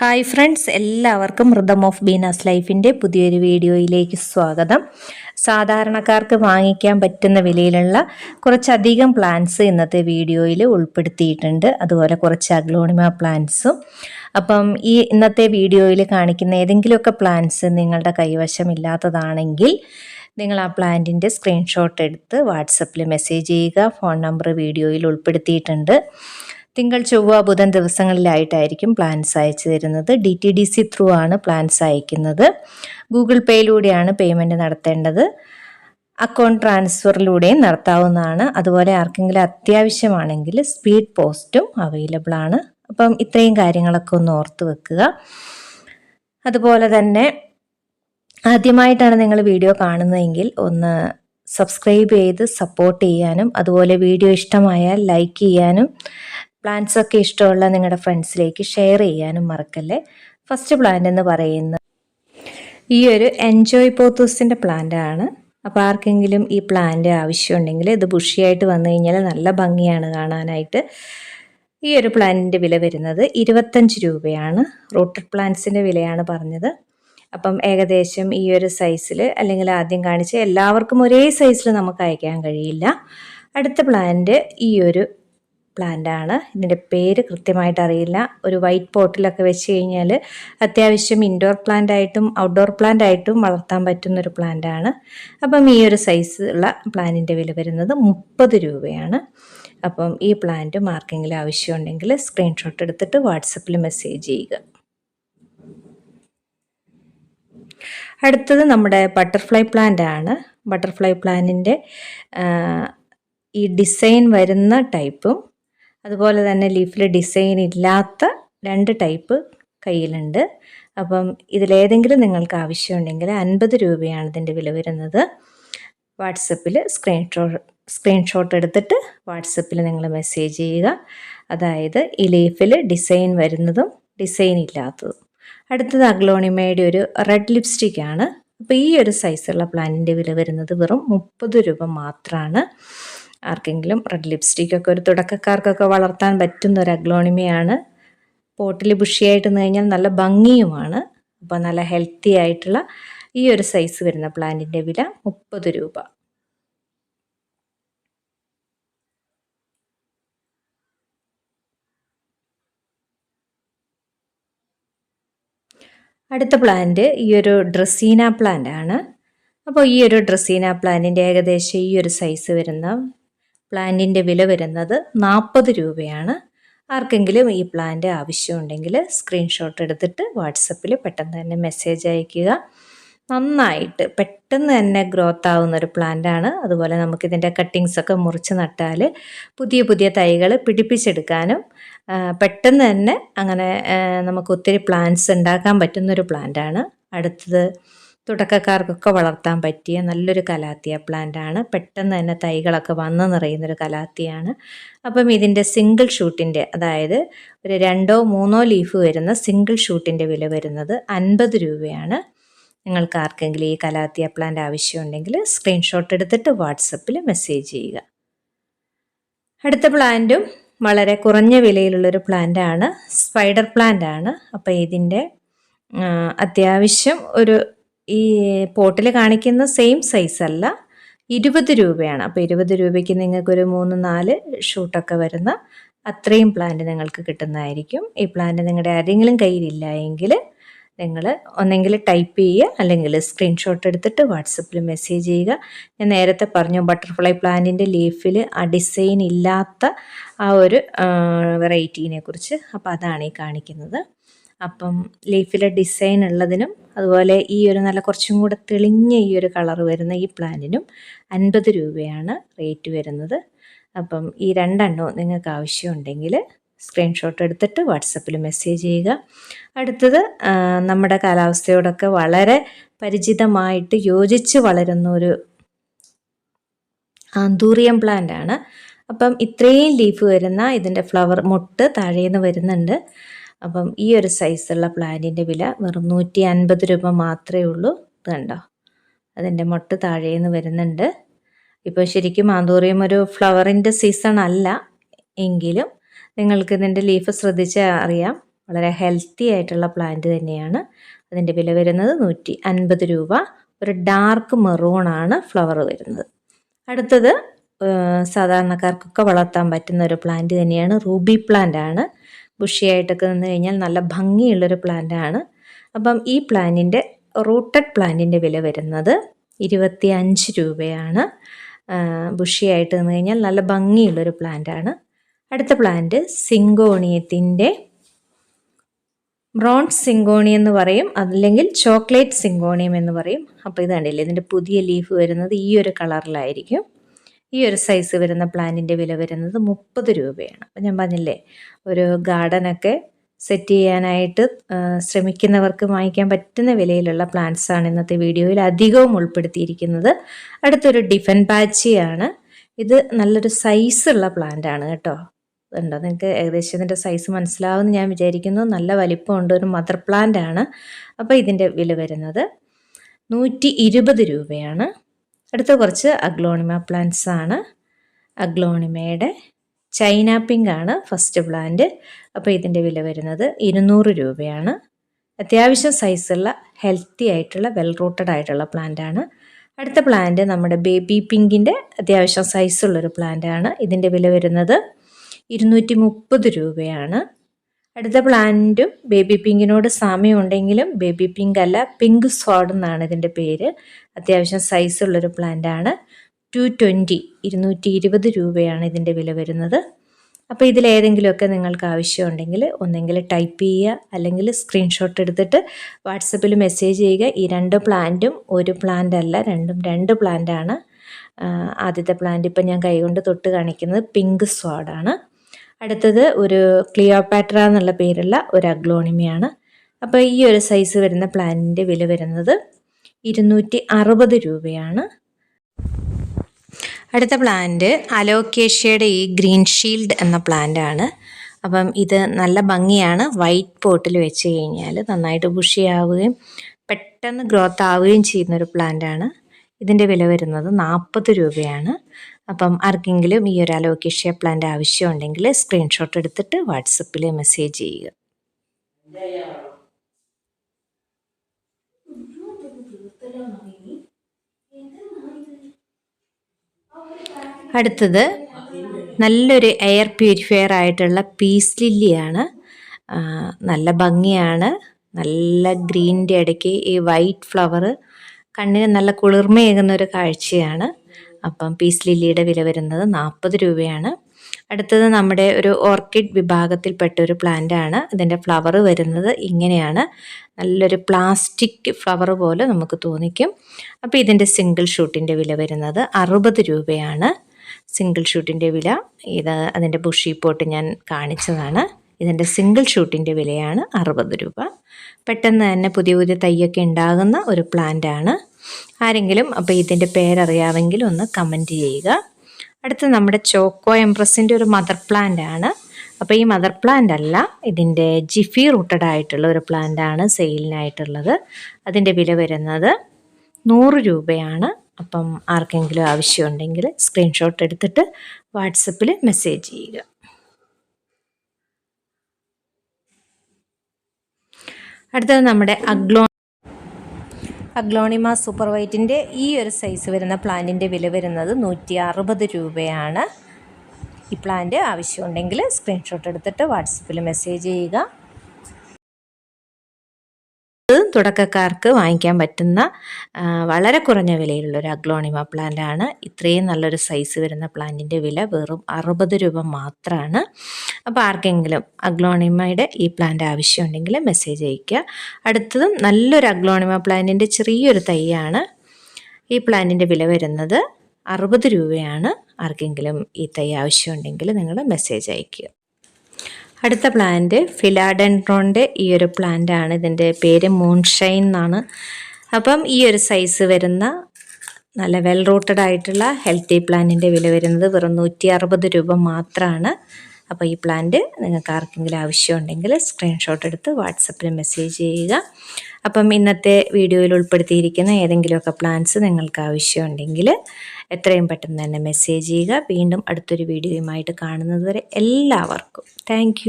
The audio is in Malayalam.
ഹായ് ഫ്രണ്ട്സ് എല്ലാവർക്കും മൃതം ഓഫ് ബീനാസ് ലൈഫിന്റെ പുതിയൊരു വീഡിയോയിലേക്ക് സ്വാഗതം. സാധാരണക്കാർക്ക് വാങ്ങിക്കാൻ പറ്റുന്ന വിലയിലുള്ള കുറച്ചധികം പ്ലാന്റ്സ് ഇന്നത്തെ വീഡിയോയിൽ ഉൾപ്പെടുത്തിയിട്ടുണ്ട്. അതുപോലെ കുറച്ച് അഗ്ലോണിമ പ്ലാന്റ്സും അപ്പം ഈ ഇന്നത്തെ വീഡിയോയിൽ കാണിക്കുന്ന ഏതെങ്കിലുമൊക്കെ പ്ലാന്റ്സ് നിങ്ങളുടെ കൈവശം ഇല്ലാത്തതാണെങ്കിൽ നിങ്ങൾ ആ പ്ലാന്റിന്റെ സ്ക്രീൻഷോട്ട് എടുത്ത് വാട്സപ്പിൽ മെസ്സേജ് ചെയ്യുക. ഫോൺ നമ്പർ വീഡിയോയിൽ ഉൾപ്പെടുത്തിയിട്ടുണ്ട്. തിങ്കൾ ചൊവ്വ ബുധൻ ദിവസങ്ങളിലായിട്ടായിരിക്കും പ്ലാൻസ് അയച്ചു തരുന്നത്. D T D C through ആണ് പ്ലാൻസ് അയക്കുന്നത്. ഗൂഗിൾ പേയിലൂടെയാണ് പേയ്മെന്റ് നടത്തേണ്ടത്. അക്കൗണ്ട് ട്രാൻസ്ഫറിലൂടെയും നടത്താവുന്നതാണ്. അതുപോലെ ആർക്കെങ്കിലും അത്യാവശ്യമാണെങ്കിൽ സ്പീഡ് പോസ്റ്റും അവൈലബിൾ ആണ്. അപ്പം ഇത്രയും കാര്യങ്ങളൊക്കെ ഒന്ന് ഓർത്ത് വെക്കുക. അതുപോലെ തന്നെ ആദ്യമായിട്ടാണ് നിങ്ങൾ വീഡിയോ കാണുന്നതെങ്കിൽ ഒന്ന് സബ്സ്ക്രൈബ് ചെയ്ത് സപ്പോർട്ട് ചെയ്യാനും അതുപോലെ വീഡിയോ ഇഷ്ടമായാൽ ലൈക്ക് ചെയ്യാനും പ്ലാന്റ്സ് ഒക്കെ ഇഷ്ടമുള്ള നിങ്ങളുടെ ഫ്രണ്ട്സിലേക്ക് ഷെയർ ചെയ്യാനും മറക്കല്ലേ? ഫസ്റ്റ് പ്ലാന്റ് എന്ന് പറയുന്നത് ഈ ഒരു എൻജോയ് പോത്തൂസിന്റെ ആണ്. അപ്പോൾ ആർക്കെങ്കിലും ഈ പ്ലാന്റ് ആവശ്യമുണ്ടെങ്കിൽ ഇത് ബുഷിയായിട്ട് വന്നു കഴിഞ്ഞാൽ നല്ല ഭംഗിയാണ് കാണാനായിട്ട്. ഈ ഒരു പ്ലാന്റിന്റെ വില വരുന്നത് ഇരുപത്തഞ്ച് രൂപയാണ്. റൂട്ടഡ് പ്ലാന്റ്സിന്റെ വിലയാണ് പറഞ്ഞത്. അപ്പം ഏകദേശം ഈ ഒരു സൈസിൽ അല്ലെങ്കിൽ ആദ്യം കാണിച്ച് എല്ലാവർക്കും ഒരേ സൈസിൽ നമുക്ക് അയക്കാൻ കഴിയില്ല. അടുത്ത പ്ലാന്റ് ഈ ഒരു പ്ലാന്റ് ആണ് ഇതിന്റെ പേര് കൃത്യമായിട്ട് അറിയില്ല. ഒരു വൈറ്റ് പോട്ടിലൊക്കെ വെച്ച് കഴിഞ്ഞാൽ അത്യാവശ്യം ഇൻഡോർ പ്ലാന്റ് ആയിട്ടും ഔട്ട്ഡോർ പ്ലാന്റ് ആയിട്ടും വളർത്താൻ പറ്റുന്ന ഒരു പ്ലാന്റ് ആണ്. അപ്പം ഈ ഒരു സൈസ് ഉള്ള പ്ലാന്റിന്റെ വില വരുന്നത് മുപ്പത് രൂപയാണ്. അപ്പം ഈ പ്ലാന്റ് മാർക്കെങ്കിലും ആവശ്യമുണ്ടെങ്കിൽ സ്ക്രീൻഷോട്ട് എടുത്തിട്ട് വാട്സപ്പിൽ മെസ്സേജ് ചെയ്യുക. അടുത്തത് നമ്മുടെ ബട്ടർഫ്ലൈ പ്ലാന്റ് ആണ്. ബട്ടർഫ്ലൈ പ്ലാന്റിന്റെ ഈ ഡിസൈൻ വരുന്ന ടൈപ്പും അതുപോലെ തന്നെ ലീഫിൽ ഡിസൈൻ ഇല്ലാത്ത രണ്ട് ടൈപ്പ് കയ്യിലുണ്ട്. അപ്പം ഇതിലേതെങ്കിലും നിങ്ങൾക്ക് ആവശ്യമുണ്ടെങ്കിൽ അൻപത് രൂപയാണ് ഇതിന്റെ വില വരുന്നത്. വാട്സപ്പിൽ സ്ക്രീൻഷോട്ട് സ്ക്രീൻഷോട്ട് എടുത്തിട്ട് വാട്സപ്പിൽ നിങ്ങൾ മെസ്സേജ് ചെയ്യുക. അതായത് ഈ ലീഫിൽ ഡിസൈൻ വരുന്നതും ഡിസൈൻ ഇല്ലാത്തതും. അടുത്തത് അഗ്ലോണിമയുടെ ഒരു റെഡ് ലിപ്സ്റ്റിക് ആണ്. അപ്പോൾ ഈ ഒരു സൈസുള്ള പ്ലാനിന്റെ വില വരുന്നത് വെറും മുപ്പത് രൂപ മാത്രമാണ്. ആർക്കെങ്കിലും റെഡ് ലിപ്സ്റ്റിക് ഒക്കെ ഒരു തുടക്കക്കാർക്കൊക്കെ വളർത്താൻ പറ്റുന്ന ഒരു അഗ്ലോണിമയാണ്. പോട്ടിൽ ബുഷിയായിട്ട് നിന്ന് കഴിഞ്ഞാൽ നല്ല ഭംഗിയുമാണ്. അപ്പോൾ നല്ല ഹെൽത്തി ആയിട്ടുള്ള ഈ ഒരു സൈസ് വരുന്ന പ്ലാന്റിന്റെ വില മുപ്പത് രൂപ. അടുത്ത പ്ലാന്റ് ഈ ഒരു ഡ്രസീന പ്ലാന്റ് ആണ് അപ്പോൾ ഈ ഒരു ഡ്രസീന പ്ലാന്റിന്റെ ഏകദേശം ഈ ഒരു സൈസ് വരുന്ന പ്ലാന്റിന്റെ വില വരുന്നത് നാൽപ്പത് രൂപയാണ്. ആർക്കെങ്കിലും ഈ പ്ലാന്റ് ആവശ്യമുണ്ടെങ്കിൽ സ്ക്രീൻഷോട്ട് എടുത്തിട്ട് വാട്സപ്പിൽ പെട്ടെന്ന് തന്നെ മെസ്സേജ് അയയ്ക്കുക. നന്നായിട്ട് പെട്ടെന്ന് തന്നെ ഗ്രോത്ത് ആവുന്ന ഒരു പ്ലാന്റാണ് അതുപോലെ നമുക്കിതിന്റെ കട്ടിങ്സൊക്കെ മുറിച്ച് നട്ടാൽ പുതിയ പുതിയ തൈകൾ പിടിപ്പിച്ചെടുക്കാനും പെട്ടെന്ന് തന്നെ അങ്ങനെ നമുക്ക് ഒത്തിരി പ്ലാന്റ്സ് ഉണ്ടാക്കാൻ പറ്റുന്നൊരു പ്ലാന്റാണ് അടുത്തത് തുടക്കക്കാർക്കൊക്കെ വളർത്താൻ പറ്റിയ നല്ലൊരു കലാത്തിയ പ്ലാന്റ് ആണ് പെട്ടെന്ന് തന്നെ തൈകളൊക്കെ വന്ന് നിറയുന്നൊരു കലാത്തിയാണ്. അപ്പം ഇതിന്റെ സിംഗിൾ ഷൂട്ടിന്റെ അതായത് ഒരു രണ്ടോ മൂന്നോ ലീഫ് വരുന്ന സിംഗിൾ ഷൂട്ടിന്റെ വില വരുന്നത് അൻപത് രൂപയാണ്. നിങ്ങൾക്ക് ആർക്കെങ്കിലും ഈ കലാത്തിയ പ്ലാന്റ് ആവശ്യമുണ്ടെങ്കിൽ സ്ക്രീൻഷോട്ട് എടുത്തിട്ട് വാട്സപ്പിൽ മെസ്സേജ് ചെയ്യുക. അടുത്ത പ്ലാന്റും വളരെ കുറഞ്ഞ വിലയിലുള്ളൊരു പ്ലാന്റാണ് സ്പൈഡർ പ്ലാന്റ് ആണ്. അപ്പോൾ ഇതിന്റെ അത്യാവശ്യം ഒരു ഈ പോട്ടിൽ കാണിക്കുന്ന സെയിം സൈസ് അല്ല. ഇരുപത് രൂപയാണ്. അപ്പോൾ ഇരുപത് രൂപയ്ക്ക് നിങ്ങൾക്കൊരു മൂന്ന് നാല് ഷൂട്ടൊക്കെ വരുന്ന അത്രയും പ്ലാന്റ് നിങ്ങൾക്ക് കിട്ടുന്നതായിരിക്കും. ഈ പ്ലാന്റ് നിങ്ങളുടെ ആരെങ്കിലും കയ്യിലില്ല എങ്കിൽ നിങ്ങൾ ഒന്നെങ്കിൽ ടൈപ്പ് ചെയ്യുക അല്ലെങ്കിൽ സ്ക്രീൻഷോട്ട് എടുത്തിട്ട് വാട്സപ്പിൽ മെസ്സേജ് ചെയ്യുക. ഞാൻ നേരത്തെ പറഞ്ഞു ബട്ടർഫ്ലൈ പ്ലാന്റിന്റെ ലീഫിൽ ആ ഡിസൈൻ ഇല്ലാത്ത ആ ഒരു വെറൈറ്റീനെ കുറിച്ച്. അപ്പോൾ അതാണ് ഈ കാണിക്കുന്നത്. അപ്പം ലീഫിലെ ഡിസൈൻ ഉള്ളതിനും അതുപോലെ ഈ ഒരു നല്ല കുറച്ചും കൂടെ തെളിഞ്ഞ ഈ ഒരു കളർ വരുന്ന ഈ പ്ലാന്റിനും അൻപത് രൂപയാണ് റേറ്റ് വരുന്നത്. അപ്പം ഈ രണ്ടെണ്ണവും നിങ്ങൾക്ക് ആവശ്യമുണ്ടെങ്കിൽ സ്ക്രീൻഷോട്ട് എടുത്തിട്ട് വാട്സപ്പിൽ മെസ്സേജ് ചെയ്യുക. അടുത്തത് നമ്മുടെ കാലാവസ്ഥയോടൊക്കെ വളരെ പരിചിതമായിട്ട് യോജിച്ച് വളരുന്ന ഒരു ആന്തൂറിയം പ്ലാന്റ് ആണ്. അപ്പം ഇത്രയും ലീഫ് വരുന്ന ഇതിന്റെ ഫ്ലവർ മുട്ട് താഴേന്ന് വരുന്നുണ്ട്. അപ്പം ഈ ഒരു സൈസുള്ള പ്ലാന്റിന്റെ വില വെറും നൂറ്റി അൻപത് രൂപ മാത്രമേ ഉള്ളൂ. ഇത് കണ്ടോ? അതിന്റെ മൊട്ട് താഴേന്ന് വരുന്നുണ്ട്. ഇപ്പോൾ ശരിക്കും മാന്തൂറിയം ഒരു ഫ്ലവറിന്റെ സീസൺ അല്ല എങ്കിലും നിങ്ങൾക്ക് ഇതിന്റെ ലീഫ് ശ്രദ്ധിച്ച് അറിയാം. വളരെ ഹെൽത്തി ആയിട്ടുള്ള പ്ലാന്റ് തന്നെയാണ്. അതിന്റെ വില വരുന്നത് നൂറ്റി അൻപത് രൂപ. ഒരു ഡാർക്ക് മെറൂണാണ് ഫ്ലവർ വരുന്നത്. അടുത്തത് സാധാരണക്കാർക്കൊക്കെ വളർത്താൻ പറ്റുന്ന ഒരു പ്ലാന്റ് തന്നെയാണ് റൂബി പ്ലാന്റ് ആണ്. ബുഷിയായിട്ടൊക്കെ നിന്ന് കഴിഞ്ഞാൽ നല്ല ഭംഗിയുള്ളൊരു പ്ലാന്റാണ്. അപ്പം ഈ പ്ലാന്റിന്റെ റൂട്ടഡ് പ്ലാന്റിന്റെ വില വരുന്നത് ഇരുപത്തി അഞ്ച് രൂപയാണ് ബുഷിയായിട്ട് നിന്ന് കഴിഞ്ഞാൽ നല്ല ഭംഗിയുള്ളൊരു പ്ലാന്റാണ്. അടുത്ത പ്ലാന്റ് സിങ്കോണിയത്തിന്റെ ബ്രോൺസ് സിങ്കോണി എന്ന് പറയും അല്ലെങ്കിൽ ചോക്ലേറ്റ് സിങ്കോണിയം എന്ന് പറയും. അപ്പോൾ ഇത് കണ്ടില്ലേ ഇതിന്റെ പുതിയ ലീഫ് വരുന്നത് ഈ ഒരു കളറിലായിരിക്കും. ഈ ഒരു സൈസ് വരുന്ന പ്ലാന്റിന്റെ വില വരുന്നത് മുപ്പത് രൂപയാണ്. അപ്പം ഞാൻ പറഞ്ഞില്ലേ ഒരു ഗാർഡനൊക്കെ സെറ്റ് ചെയ്യാനായിട്ട് ശ്രമിക്കുന്നവർക്ക് വാങ്ങിക്കാൻ പറ്റുന്ന വിലയിലുള്ള പ്ലാന്റ്സ് ആണ് ഇന്നത്തെ വീഡിയോയിൽ അധികവും ഉൾപ്പെടുത്തിയിരിക്കുന്നത്. അടുത്തൊരു ഡിഫൻ പാച്ചിയാണ് ഇത് നല്ലൊരു സൈസുള്ള പ്ലാന്റ് ആണ് കേട്ടോ. ഉണ്ടോ നിങ്ങൾക്ക് ഏകദേശം ഇതിന്റെ സൈസ് മനസ്സിലാവുമെന്ന് ഞാൻ വിചാരിക്കുന്നു. നല്ല വലിപ്പമുണ്ട് ഒരു മദർ പ്ലാന്റ് ആണ്. അപ്പോൾ ഇതിന്റെ വില വരുന്നത് നൂറ്റി രൂപയാണ്. അടുത്ത കുറച്ച് അഗ്ലോണിമ പ്ലാന്റ്സ് ആണ്. അഗ്ലോണിമയുടെ ചൈന പിങ്ക് ആണ് ഫസ്റ്റ് പ്ലാന്റ്. അപ്പോൾ ഇതിന്റെ വില വരുന്നത് ഇരുന്നൂറ് രൂപയാണ്. അത്യാവശ്യം സൈസുള്ള ഹെൽത്തി ആയിട്ടുള്ള വെൽ റൂട്ടഡ് ആയിട്ടുള്ള പ്ലാന്റ് ആണ്. അടുത്ത പ്ലാന്റ് നമ്മുടെ ബേബി പിങ്കിന്റെ അത്യാവശ്യം സൈസുള്ളൊരു പ്ലാന്റ് ആണ്. ഇതിന്റെ വില വരുന്നത് ഇരുന്നൂറ്റി മുപ്പത് രൂപയാണ്. അടുത്ത പ്ലാന്റും ബേബി പിങ്കിനോട് സാമ്യം ഉണ്ടെങ്കിലും ബേബി പിങ്ക് അല്ല പിങ്ക് സ്വാഡ് എന്നാണ് ഇതിന്റെ പേര്. അത്യാവശ്യം സൈസുള്ളൊരു പ്ലാന്റ് ആണ്. ടു ട്വന്റി ഇരുന്നൂറ്റി ഇരുപത് രൂപയാണ് ഇതിന്റെ വില വരുന്നത്. അപ്പോൾ ഇതിലേതെങ്കിലുമൊക്കെ നിങ്ങൾക്ക് ആവശ്യമുണ്ടെങ്കിൽ ഒന്നെങ്കിൽ ടൈപ്പ് ചെയ്യുക അല്ലെങ്കിൽ സ്ക്രീൻഷോട്ട് എടുത്തിട്ട് വാട്സപ്പിൽ മെസ്സേജ് ചെയ്യുക. ഈ രണ്ട് പ്ലാന്റും ഒരു പ്ലാന്റ് അല്ല രണ്ടും രണ്ട് പ്ലാന്റാണ് ആദ്യത്തെ പ്ലാന്റ് ഇപ്പം ഞാൻ കൈകൊണ്ട് തൊട്ട് കാണിക്കുന്നത് പിങ്ക് സ്വാഡാണ്. അടുത്തത് ഒരു ക്ലിയോപാട്ര എന്നുള്ള പേരുള്ള ഒരു അഗ്ലോണിമയാണ്. അപ്പോൾ ഈ ഒരു സൈസ് വരുന്ന പ്ലാന്റിന്റെ വില വരുന്നത് ഇരുന്നൂറ്റി അറുപത് രൂപയാണ്. അടുത്ത പ്ലാന്റ് അലോക്കേഷ്യയുടെ ഈ ഗ്രീൻ ഷീൽഡ് എന്ന പ്ലാന്റ് ആണ്. അപ്പം ഇത് നല്ല ഭംഗിയാണ്. വൈറ്റ് പോട്ടിൽ വെച്ച് കഴിഞ്ഞാൽ നന്നായിട്ട് ബുഷിയാവുകയും പെട്ടെന്ന് ഗ്രോത്ത് ആവുകയും ചെയ്യുന്നൊരു പ്ലാന്റ് ആണ്. ഇതിന്റെ വില വരുന്നത് നാൽപ്പത് രൂപയാണ്. അപ്പം ആർക്കെങ്കിലും ഈ ഒരു അലോക്കേഷ്യ പ്ലാന്റ് ആവശ്യമുണ്ടെങ്കിൽ സ്ക്രീൻഷോട്ട് എടുത്തിട്ട് വാട്സപ്പിൽ മെസ്സേജ് ചെയ്യുക. അടുത്തത് നല്ലൊരു എയർ പ്യൂരിഫയർ ആയിട്ടുള്ള പീസ് ലില്ലിയാണ് നല്ല ഭംഗിയാണ്. നല്ല ഗ്രീനിന്റെ ഇടയ്ക്ക് ഈ വൈറ്റ് ഫ്ലവർ കണ്ണിന് നല്ല കുളിർമയേകുന്ന ഒരു കാഴ്ചയാണ്. അപ്പം പീസ് ലില്ലിയുടെ വില വരുന്നത് നാൽപ്പത് രൂപയാണ്. അടുത്തത് നമ്മുടെ ഒരു ഓർക്കിഡ് വിഭാഗത്തിൽപ്പെട്ട ഒരു പ്ലാന്റ് ആണ് ഇതിന്റെ ഫ്ലവർ വരുന്നത് ഇങ്ങനെയാണ്. നല്ലൊരു പ്ലാസ്റ്റിക് ഫ്ലവർ പോലെ നമുക്ക് തോന്നിക്കും. അപ്പോൾ ഇതിന്റെ സിംഗിൾ ഷൂട്ടിന്റെ വില വരുന്നത് അറുപത് രൂപയാണ്. സിംഗിൾ ഷൂട്ടിന്റെ വില. ഇത് അതിന്റെ ബുഷി പോട്ട് ഞാൻ കാണിച്ചതാണ്. ഇതിന്റെ സിംഗിൾ ഷൂട്ടിന്റെ വിലയാണ് അറുപത് രൂപ. പെട്ടെന്ന് തന്നെ പുതിയ പുതിയ തൈയൊക്കെ ഉണ്ടാകുന്ന ഒരു പ്ലാന്റ് ആണ് ആരെങ്കിലും അപ്പോൾ ഇതിന്റെ പേരറിയാമെങ്കിൽ ഒന്ന് കമന്റ് ചെയ്യുക. അടുത്ത് നമ്മുടെ ചോക്കോ എംപ്രസിന്റെ ഒരു മദർ പ്ലാന്റ് ആണ്. അപ്പോൾ ഈ മദർ പ്ലാന്റ് അല്ല ഇതിന്റെ ജിഫി റൂട്ടഡ് ആയിട്ടുള്ള ഒരു പ്ലാന്റ് ആണ് സെയിലിനായിട്ടുള്ളത്. അതിന്റെ വില വരുന്നത് നൂറ് രൂപയാണ്. അപ്പം ആർക്കെങ്കിലും ആവശ്യമുണ്ടെങ്കിൽ സ്ക്രീൻഷോട്ട് എടുത്തിട്ട് വാട്സപ്പിൽ മെസ്സേജ് ചെയ്യുക. അടുത്തത് നമ്മുടെ അഗ്ലോ അഗ്ലോണിമ സൂപ്പർ വൈറ്റിന്റെ ഈ ഒരു സൈസ് വരുന്ന പ്ലാന്റിന്റെ വില വരുന്നത് നൂറ്റി അറുപത് രൂപയാണ്. ഈ പ്ലാന്റ് ആവശ്യമുണ്ടെങ്കിൽ സ്ക്രീൻഷോട്ട് എടുത്തിട്ട് വാട്സപ്പിൽ മെസ്സേജ് ചെയ്യുക. തുടക്കക്കാർക്ക് വാങ്ങിക്കാൻ പറ്റുന്ന വളരെ കുറഞ്ഞ വിലയിലുള്ള ഒരു അഗ്ലോണിമ പ്ലാന്റ് ആണ് ഇത്രയും നല്ലൊരു സൈസ് വരുന്ന പ്ലാന്റിന്റെ വില വെറും അറുപത് രൂപ മാത്രമാണ് അപ്പോൾ ആർക്കെങ്കിലും അഗ്ലോണിമയുടെ ഈ പ്ലാന്റ് ആവശ്യമുണ്ടെങ്കിൽ മെസ്സേജ് അയയ്ക്കുക. അടുത്തതും നല്ലൊരു അഗ്ലോണിമ പ്ലാന്റിന്റെ ചെറിയൊരു തൈയാണ്. ഈ പ്ലാന്റിന്റെ വില വരുന്നത് അറുപത് രൂപയാണ്. ആർക്കെങ്കിലും ഈ തൈ ആവശ്യമുണ്ടെങ്കിൽ നിങ്ങൾ മെസ്സേജ് അയയ്ക്കുക. അടുത്ത പ്ലാന്റ് ഫിലാഡൻട്രോണിന്റെ ഈ ഒരു പ്ലാന്റ് ആണ്. ഇതിന്റെ പേര് മൂൺഷൈൻ എന്നാണ്. അപ്പം ഈ ഒരു സൈസ് വരുന്ന നല്ല വെൽ റൂട്ടഡ് ആയിട്ടുള്ള ഹെൽത്തി പ്ലാന്റിന്റെ വില വരുന്നത് വെറും നൂറ്റി അറുപത് രൂപ മാത്രമാണ് അപ്പോൾ ഈ പ്ലാന്റ് നിങ്ങൾക്ക് ആർക്കെങ്കിലും ആവശ്യമുണ്ടെങ്കിൽ സ്ക്രീൻഷോട്ട് എടുത്ത് വാട്സപ്പിൽ മെസ്സേജ് ചെയ്യുക. അപ്പം ഇന്നത്തെ വീഡിയോയിൽ ഉൾപ്പെടുത്തിയിരിക്കുന്ന ഏതെങ്കിലുമൊക്കെ പ്ലാൻസ് നിങ്ങൾക്ക് ആവശ്യമുണ്ടെങ്കിൽ എത്രയും പെട്ടെന്ന് തന്നെ മെസ്സേജ് ചെയ്യുക. വീണ്ടും അടുത്തൊരു വീഡിയോയുമായിട്ട് കാണുന്നതുവരെ എല്ലാവർക്കും. താങ്ക്